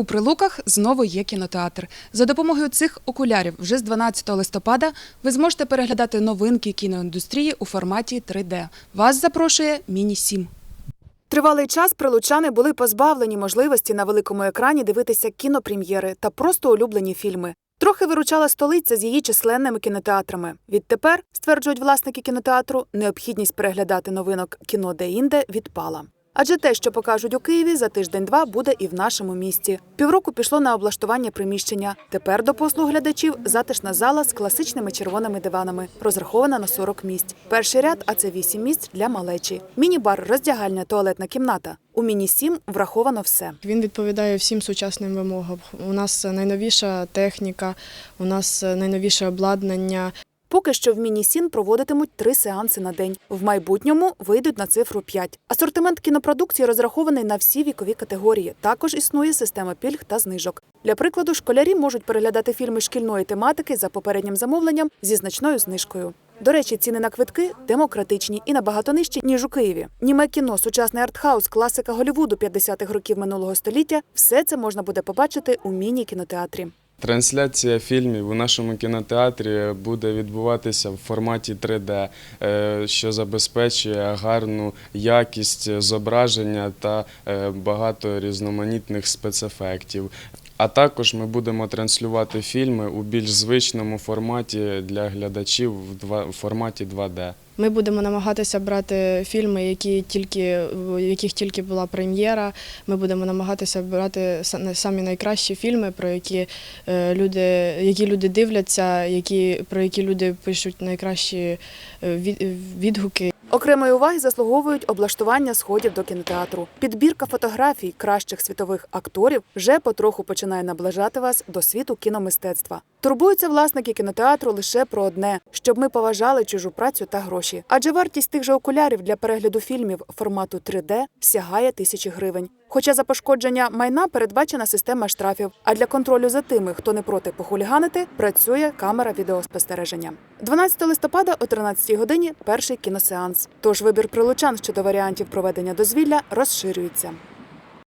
У Прилуках знову є кінотеатр. За допомогою цих окулярів вже з 12 листопада ви зможете переглядати новинки кіноіндустрії у форматі 3D. Вас запрошує Міні 7 Тривалий час прилучани були позбавлені можливості на великому екрані дивитися кінопрем'єри та просто улюблені фільми. Трохи виручала столиця з її численними кінотеатрами. Відтепер, стверджують власники кінотеатру, необхідність переглядати новинок кіно де-інде відпала. Адже те, що покажуть у Києві, за тиждень-два буде і в нашому місті. Півроку пішло на облаштування приміщення. Тепер до послуг глядачів затишна зала з класичними червоними диванами, розрахована на 40 місць. Перший ряд, а це 8 місць для малечі. Міні-бар, роздягальня, туалетна кімната. У міні 7 враховано все. Він відповідає всім сучасним вимогам. У нас найновіша техніка, у нас найновіше обладнання. Поки що в міні-сін проводитимуть три сеанси на день. В майбутньому вийдуть на цифру 5. Асортимент кінопродукції розрахований на всі вікові категорії. Також існує система пільг та знижок. Для прикладу, школярі можуть переглядати фільми шкільної тематики за попереднім замовленням зі значною знижкою. До речі, ціни на квитки демократичні і набагато нижчі, ніж у Києві.Німе кіно, сучасний артхаус, класика Голівуду 50-х років минулого століття все це можна буде побачити у міні-кінотеатрі. Трансляція фільмів у нашому кінотеатрі буде відбуватися в форматі 3D, е, що забезпечує гарну якість зображення та е, багато різноманітних спецефектів. А також ми будемо транслювати фільми у більш звичному форматі для глядачів в форматі 2D. Ми будемо намагатися брати фільми, які тільки, в яких тільки була прем'єра. Ми будемо намагатися брати са- самі найкращі фільми, про які е, люди, які люди дивляться, які, про які люди пишуть найкращі е, відгуки. Окремої уваги заслуговують облаштування сходів до кінотеатру. Підбірка фотографій кращих світових акторів вже потроху починає наближати вас до світу кіномистецтва. Турбуються власники кінотеатру лише про одне, щоб ми поважали чужу працю та гроші. Адже вартість тих же окулярів для перегляду фільмів формату 3D сягає тисячі гривень. Хоча за пошкодження майна передбачена система штрафів. А для контролю за тими, хто не проти похуліганити, працює камера відеоспостереження. 12 листопада о 13 годині перший кіносеанс. Тож вибір прилучан щодо варіантів проведення дозвілля розширюється.